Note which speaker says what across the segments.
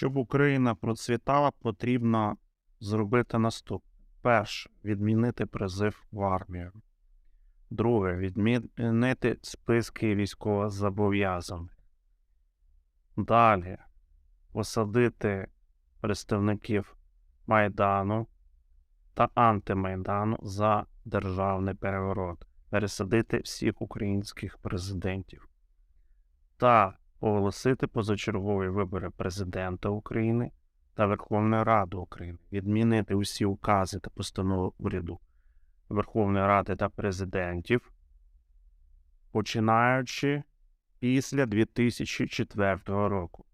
Speaker 1: Щоб Україна процвітала, потрібно зробити наступне. Перше відмінити призив в армію. Друге відмінити списки військовозобов'язаних. Далі посадити представників Майдану та антимайдану за державний переворот, пересадити всіх українських президентів та оголосити позачергові вибори президента України та Верховної Ради України, відмінити усі укази та постанови уряду Верховної Ради та президентів, починаючи після 2004 року.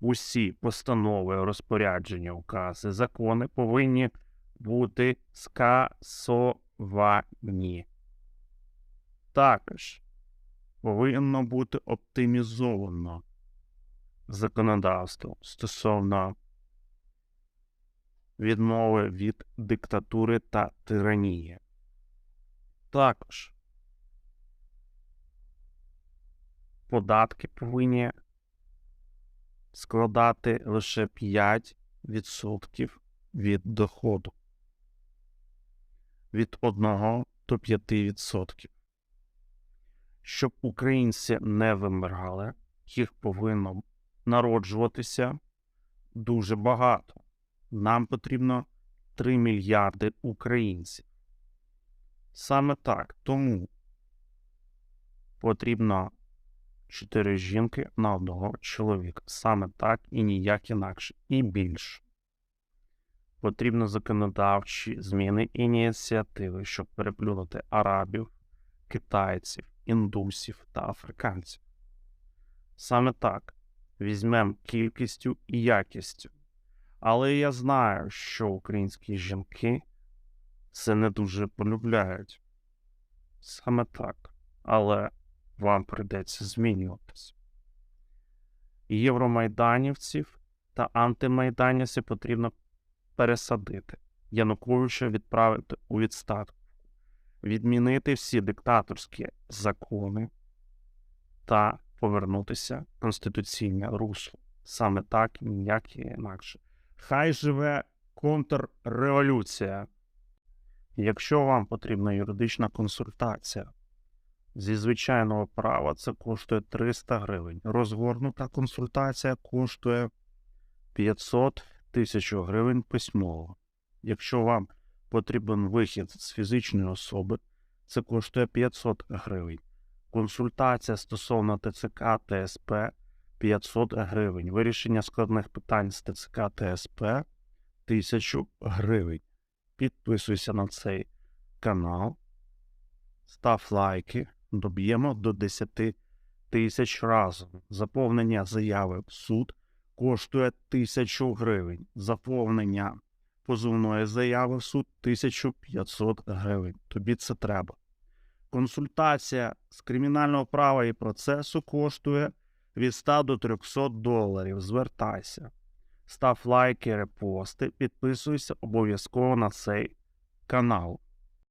Speaker 1: Усі постанови, розпорядження, укази, закони повинні бути скасовані. Також повинно бути оптимізовано законодавство стосовно відмови від диктатури та тиранії. Також податки повинні складати лише 5% від доходу від 1 до 5%. Щоб українці не вимирали, їх повинно народжуватися дуже багато. Нам потрібно 3 мільярди українців. Саме так, тому потрібно 4 жінки на одного чоловіка. Саме так і ніяк інакше, і більше. Потрібно законодавчі зміни ініціативи, щоб переплюнути арабів, китайців, індусів та африканців. Саме так візьмемо кількістю і якістю. Але я знаю, що українські жінки це не дуже полюбляють. Саме так. Але вам прийдеться змінюватися. Євромайданівців та антимайданівців потрібно пересадити, Януковича відправити у відставку, відмінити всі диктаторські закони та повернутися в конституційне русло. Саме так ніяк і інакше. Хай живе контрреволюція. Якщо вам потрібна юридична консультація зі звичайного права, це коштує 300 гривень. Розгорнута консультація коштує 500 тисяч гривень письмово. Якщо вам потрібен вихід з фізичної особи, це коштує 500 гривень. Консультація стосовно ТЦК ТСП 500 гривень. Вирішення складних питань з ТЦК ТСП 1000 гривень. Підписуйся на цей канал, став лайки, доб'ємо до 10 тисяч разом. Заповнення заяви в суд коштує 1000 гривень. Заповнення позовної заяви в суд 1500 гривень. Тобі це треба. Консультація з кримінального права і процесу коштує від 100 до 300 доларів. Звертайся. Став лайки, репости, підписуйся обов'язково на цей канал.